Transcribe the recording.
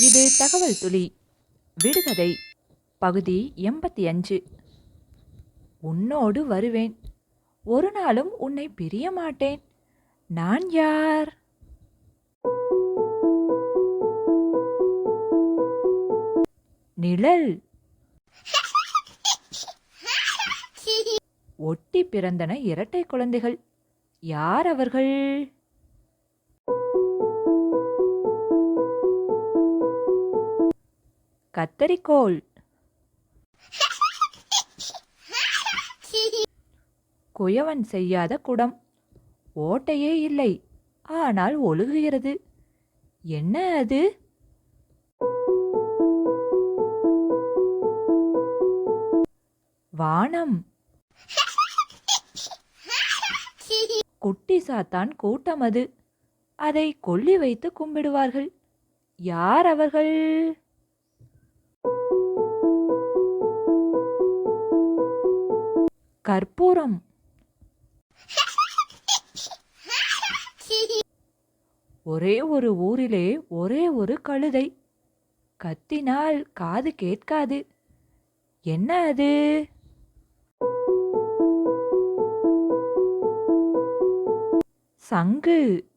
இது தகவல் துளி. விடுகதை பகுதி எண்பத்தி அஞ்சு. உன்னோடு வருவேன். ஒரு நாளும் உன்னை பிரிய மாட்டேன். நான் யார்? நிழல். ஒட்டி பிறந்தன இரட்டை குழந்தைகள். யார் அவர்கள்? கத்தரிக்கோல். குயவன் செய்யாத குடம். ஓட்டையே இல்லை ஆனால் ஒழுகுகிறது. என்ன அது? வானம். குட்டி சாத்தான் கூட்டம் அது. அதை கொல்லி வைத்து கும்பிடுவார்கள். யார் அவர்கள்? கற்பூரம். ஒரே ஒரு ஊரிலே ஒரே ஒரு கழுதை. கத்தினால் காது கேட்காது. என்ன அது? சங்கு.